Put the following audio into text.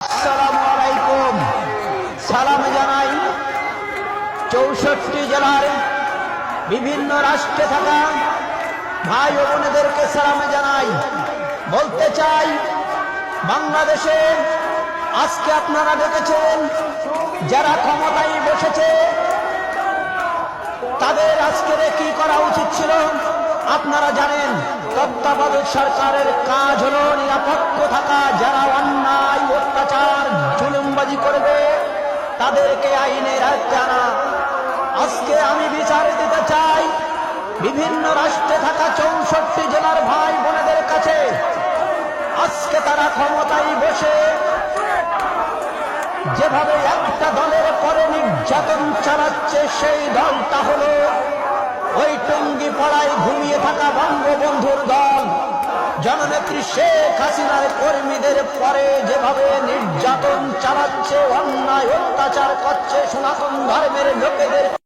আসসালামু সালাম জানাই চৌষট্টি জেলার বিভিন্ন রাষ্ট্রে থাকা ভাই ও বোনেদেরকে সালাম জানাই। বলতে চাই, বাংলাদেশে আজকে আপনারা দেখেছেন, যারা ক্ষমতায় বসেছে, তাদের আজকের কি করা উচিত ছিল? আপনারা জানেন, তত্ত্বাবধায়ক সরকারের কাজ হল নিরাপত্ত থাকা, যারা তাদেরকে আইনের আয়ত্তে আজকে আমি বিচার দিতে চাই, বিভিন্ন রাষ্ট্রে থাকা চৌষট্টি জেলার ভাই বোনেদের কাছে। আজকে তারা ক্ষমতায় বসে যেভাবে একটা দলের পরে নির্যাতন চালাচ্ছে, সেই দলটা হলো ওই টঙ্গি পাড়ায় ঘুমিয়ে থাকা বঙ্গবন্ধুর দল। জননেত্রী শেখ হাসিনার কর্মীদের পরে যেভাবে নির্যাতন চালাচ্ছে অন্যায় অত্যাচার করছে সনাতন ধর্মের লোকেদের।